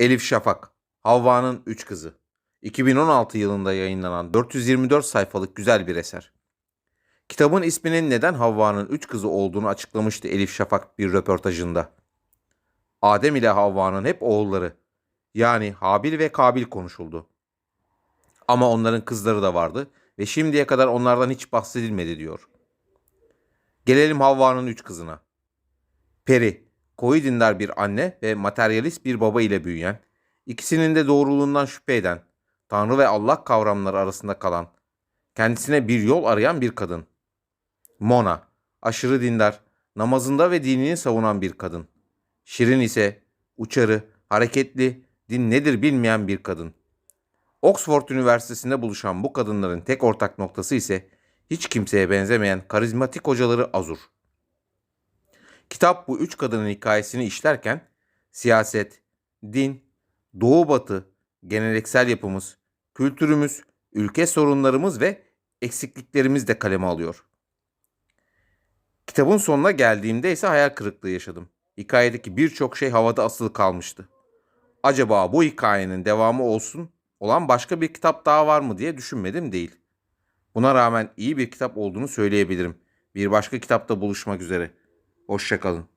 Elif Şafak, Havva'nın Üç Kızı. 2016 yılında yayınlanan 424 sayfalık güzel bir eser. Kitabın isminin neden Havva'nın üç kızı olduğunu açıklamıştı Elif Şafak bir röportajında. Adem ile Havva'nın hep oğulları, yani Habil ve Kabil konuşuldu. Ama onların kızları da vardı ve şimdiye kadar onlardan hiç bahsedilmedi diyor. Gelelim Havva'nın üç kızına. Peri, koyu dindar bir anne ve materyalist bir baba ile büyüyen, ikisinin de doğruluğundan şüphe eden, Tanrı ve Allah kavramları arasında kalan, kendisine bir yol arayan bir kadın. Mona, aşırı dindar, namazında ve dinini savunan bir kadın. Şirin ise uçarı, hareketli, din nedir bilmeyen bir kadın. Oxford Üniversitesi'nde buluşan bu kadınların tek ortak noktası ise hiç kimseye benzemeyen karizmatik hocaları Azur. Kitap bu üç kadının hikayesini işlerken siyaset, din, doğu batı, geleneksel yapımız, kültürümüz, ülke sorunlarımız ve eksikliklerimiz de kaleme alıyor. Kitabın sonuna geldiğimde ise hayal kırıklığı yaşadım. Hikayedeki birçok şey havada asılı kalmıştı. Acaba bu hikayenin devamı olsun olan başka bir kitap daha var mı diye düşünmedim değil. Buna rağmen iyi bir kitap olduğunu söyleyebilirim. Bir başka kitapta buluşmak üzere. Hoşçakalın.